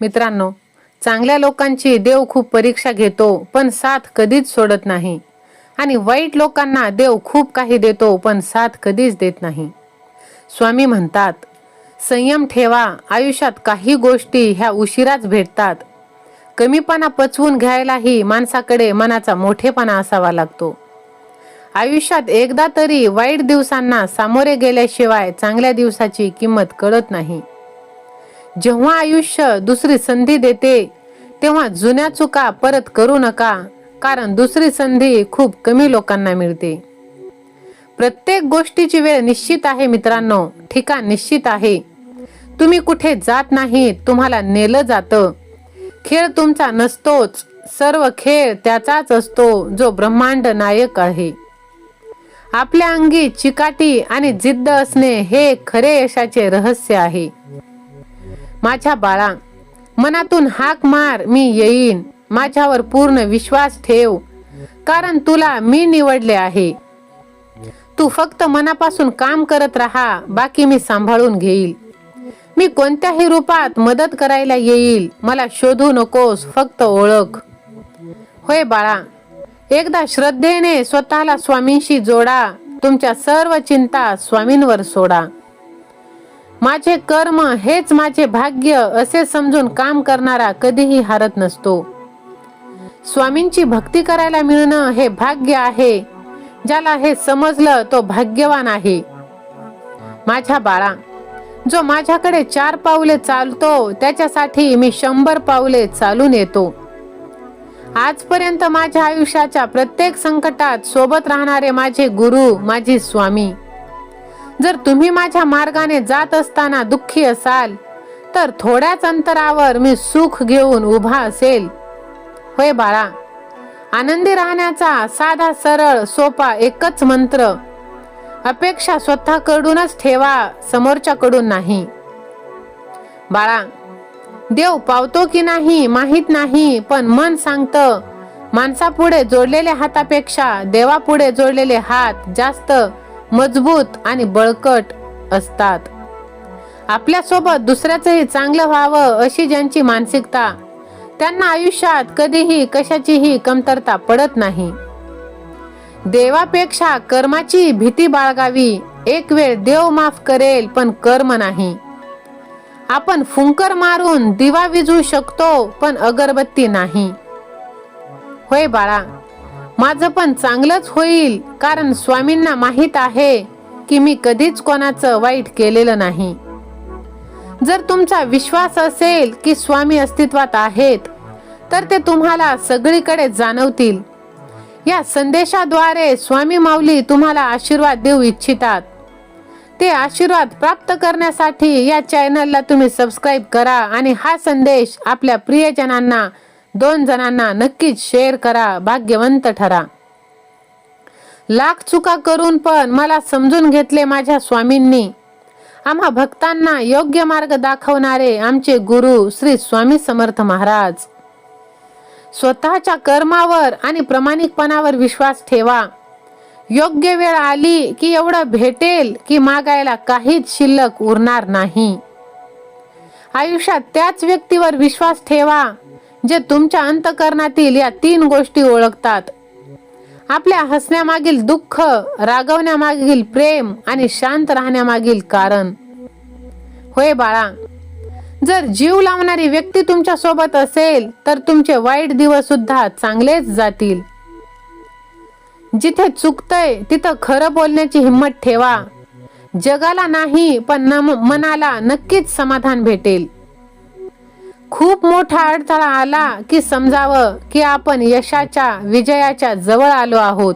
मित्रांनो चांगल्या लोकांची देव खूप परीक्षा घेतो पण साथ कधीच सोडत नाही. आणि वाईट लोकांना देव खूप काही देतो पण साथ कधीच देत नाही. स्वामी म्हणतात संयम ठेवा आयुष्यात काही गोष्टी ह्या उशिराच भेटतात. कमीपणा पचवून घ्यायलाही माणसाकडे मनाचा मोठेपणा असावा लागतो. आयुष्यात एकदा तरी वाईट दिवसांना सामोरे गेल्याशिवाय चांगल्या दिवसाची किंमत कळत नाही. जेव्हा आयुष्य दुसरी संधी देते तेव्हा जुन्या चुका परत करू नका कारण दुसरी संधी खूप कमी लोकांना मिळते. प्रत्येक गोष्टीची वेळ निश्चित आहे मित्रांनो ठिकाण निश्चित आहे. तुम्ही कुठे जात नाही तुम्हाला नेलं जातं. खेळ तुमचा नसतोच सर्व खेळ त्याचाच असतो जो ब्रह्मांड नायक आहे. आपल्या अंगी चिकाटी आणि जिद्द असणे हे खरे यशाचे रहस्य आहे. माझ्या बाळा मनातून हाक मार मी येईन. माझ्यावर पूर्ण विश्वास ठेव कारण तुला मी निवडले आहे. तू फक्त मनापासून काम करत राहा बाकी मी सांभाळून घेईल. मी कोणत्याही रूपात मदत करायला येईल मला शोधू नकोस फक्त ओळख. होय बाळा एकदा श्रद्धेने स्वतःला स्वामींशी जोडा तुमच्या सर्व चिंता स्वामींवर सोडा. माझे कर्म हेच माझे भाग्य असे समजून काम करणारा कधीही हारत नसतो. स्वामींची भक्ती करायला मिळणं हे भाग्य आहे. ज्याला हे समजलं तो भाग्यवान आहे. माझ्या बाळा जो माझ्याकडे चार पावले चालतो त्याच्यासाठी मी शंभर पावले चालून येतो. आजपर्यंत माझ्या आयुष्याच्या प्रत्येक संकटात सोबत राहणारे माझे गुरु माझे स्वामी. जर तुम्ही माझ्या मार्गाने जात असताना दुःखी असाल तर थोड्याच अंतरावर मी सुख घेऊन उभा असेल. होय बाळा आनंदी राहण्याचा साधा सरळ सोपा एकच मंत्र अपेक्षा स्वतःकडूनच ठेवा समोरच्याकडून नाही. बाळा देव पावतो की नाही माहीत नाही पण मन सांगतं माणसापुढे जोडलेल्या हातापेक्षा देवापुढे जोडलेले हात जास्त मजबूत आणि बळकट असतात. आपल्यासोबत दुसऱ्याचंही चांगलं व्हावं अशी ज्यांची मानसिकता त्यांना आयुष्यात कधीही कशाचीही कमतरता पडत नाही. देवापेक्षा कर्माची भीती बाळगावी एक वेळ देव माफ करेल पण कर्म नाही. आपण फुंकर मारून दिवा विजू शकतो पण अगरबत्ती नाही. होय बाळा माझं पण चांगलंच होईल कारण स्वामींना माहीत आहे की मी कधीच कोणाचं वाईट केलेलं नाही. जर तुमचा विश्वास असेल की स्वामी अस्तित्वात आहेत तर ते तुम्हाला सगळीकडे जाणवतील. या संदेशाद्वारे स्वामी माऊली तुम्हाला आशीर्वाद देऊ इच्छितात. ते आशीर्वाद प्राप्त करण्यासाठी या चॅनलला तुम्ही सबस्क्राईब करा आणि हा संदेश आपल्या प्रियजनांना दोन जणांना नक्कीच शेअर करा भाग्यवंत ठरा. लाख चुका करून पण मला समजून घेतले माझ्या स्वामींनी. आम्हा भक्तांना योग्य मार्ग दाखवणारे आमचे गुरु श्री स्वामी समर्थ महाराज. स्वतःच्या कर्मावर आणि प्रामाणिकपणावर विश्वास ठेवा. योग्य वेळ आली की एवढं भेटेल की मागायला काहीच शिल्लक उरणार नाही. आयुष्यात त्याच व्यक्तीवर विश्वास ठेवा. जे तुमच्या अंतकरणातील या तीन गोष्टी ओळखतात. आपल्या हसण्यामागील दुःख रागवण्यामागील प्रेम आणि शांत राहण्यामागील कारण. होय बाळा जर जीव लावणारी व्यक्ती तुमच्यासोबत असेल तर तुमचे वाईट दिवस सुद्धा चांगलेच जातील. जिथे चुकतय तिथं खरं बोलण्याची हिंमत ठेवा. जगाला नाही पण मनाला नक्कीच समाधान भेटेल. खूप मोठा अडथळा आला की समजावं की आपण यशाच्या विजयाच्या जवळ आलो आहोत.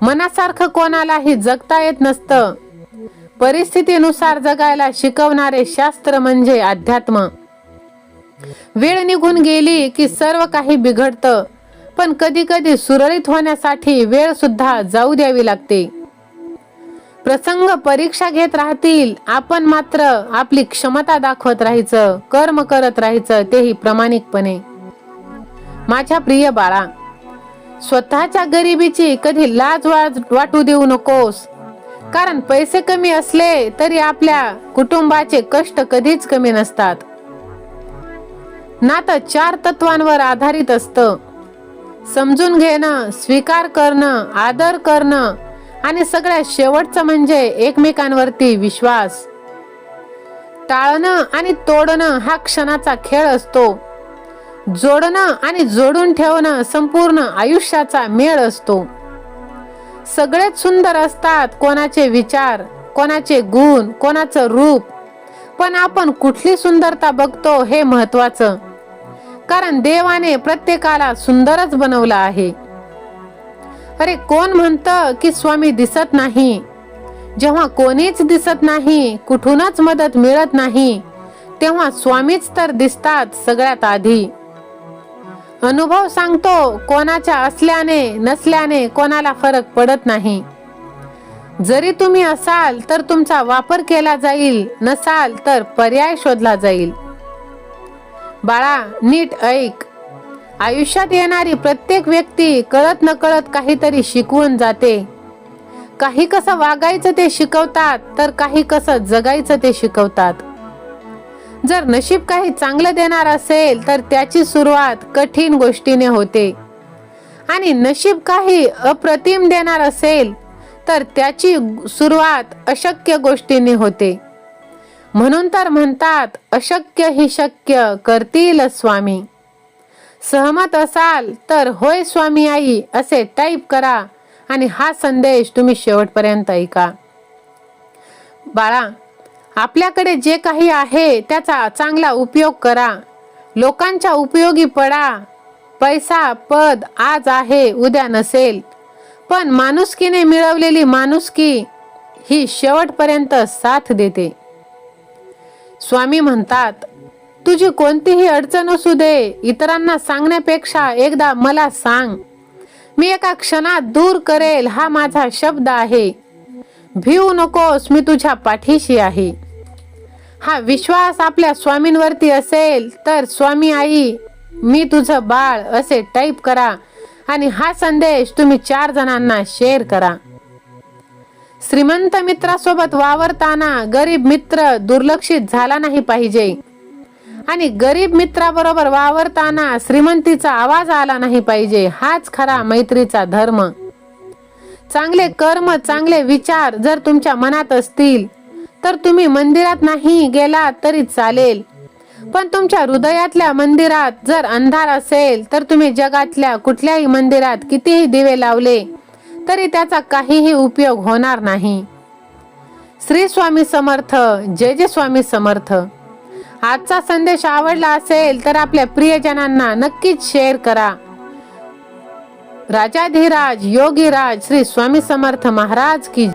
मनासारखं कोणालाही जगता येत नसतं. परिस्थितीनुसार जगायला शिकवणारे शास्त्र म्हणजे अध्यात्म. वेळ निघून गेली की सर्व काही बिघडतं पण कधी कधी सुरळीत होण्यासाठी वेळ सुद्धा जाऊ द्यावी लागते. प्रसंग परीक्षा घेत राहतील. आपण मात्र आपली क्षमता दाखवत राहायचं कर्म करत राहायचं तेही प्रामाणिकपणे. माझ्या प्रिय बाळा स्वतःच्या गरिबीची कधी लाज वाटू देऊ नकोस. कारण पैसे कमी असले तरी आपल्या कुटुंबाचे कष्ट कधीच कमी नसतात. नातं चार तत्वांवर आधारित असतं. समजून घेणं स्वीकार करणं आदर करणं आणि सगळ्यात शेवटचं म्हणजे एकमेकांवरती विश्वास. टाळणं आणि तोडणं हा क्षणाचा खेळ असतो. जोडणं आणि जोडून ठेवणं संपूर्ण आयुष्याचा मेळ असतो. सगळेच सुंदर असतात कोणाचे विचार कोणाचे गुण कोणाचं रूप. पण आपण कुठली सुंदरता बघतो हे महत्वाचं कारण देवाने प्रत्येकाला सुंदरच बनवलं आहे. अरे कोण म्हणतं की स्वामी दिसत नाही? जेव्हा कोणीच दिसत नाही कुठूनच मदत मिळत नाही तेव्हा स्वामीच तर दिसतात सगळ्यात आधी. अनुभव सांगतो कोणाच्या असल्याने नसल्याने कोणाला फरक पडत नाही. जरी तुम्ही असाल तर तुमचा वापर केला जाईल नसाल तर पर्याय शोधला जाईल. बाळा नीट ऐक. आयुष्यात येणारी प्रत्येक व्यक्ती कळत नकळत काहीतरी शिकवून जाते. काही कसं वागायचं ते शिकवतात तर काही कसं जगायचं ते शिकवतात. जर नशीब काही चांगलं देणार असेल तर त्याची सुरुवात कठीण गोष्टीने होते. आणि नशीब काही अप्रतिम देणार असेल तर त्याची सुरुवात अशक्य गोष्टीने होते. म्हणून तर म्हणतात अशक्य ही शक्य करतील स्वामी. सहमत असाल तर होय स्वामी आई असे टाईप करा. आणि हा संदेश तुम्ही शेवटपर्यंत ऐका. बाळा आपल्याकडे जे काही आहे त्याचा चांगला उपयोग करा. लोकांच्या उपयोगी पडा. पैसा पद आज आहे उद्या नसेल. पण माणुसकीने मिळवलेली माणुसकी ही शेवटपर्यंत साथ देते. स्वामी म्हणतात तुझी कोणतीही अडचण असू दे इतरांना सांगण्यापेक्षा एकदा मला सांग. मी एका क्षणात दूर करेल हा माझा शब्द आहे. भिवू नकोस मी तुझ्या पाठीशी आहे. हा विश्वास आपल्या स्वामींवरती असेल तर स्वामी आई मी तुझं बाळ असे टाईप करा. आणि हा संदेश तुम्ही चार जणांना शेअर करा. श्रीमंत मित्रासोबत वावरताना गरीब मित्र दुर्लक्षित झाला नाही पाहिजे. आणि गरीब मित्राबरोबर वावरताना श्रीमंतीचा आवाज आला नाही पाहिजे हाच खरा मैत्रीचा धर्म. चांगले कर्म चांगले विचार जर तुमच्या मनात असतील तर तुम्ही मंदिरात नाही गेलात तरी चालेल. पण तुमच्या हृदयातल्या मंदिरात जर अंधार असेल तर तुम्ही जगातल्या कुठल्याही मंदिरात कितीही दिवे लावले तरी त्याचा काहीही उपयोग होणार नाही. श्री स्वामी समर्थ जय जय स्वामी समर्थ. आजचा संदेश आवडला असेल तर आपल्या प्रियजनांना नक्कीच शेअर करा. राजाधिराज योगीराज श्री स्वामी समर्थ महाराज की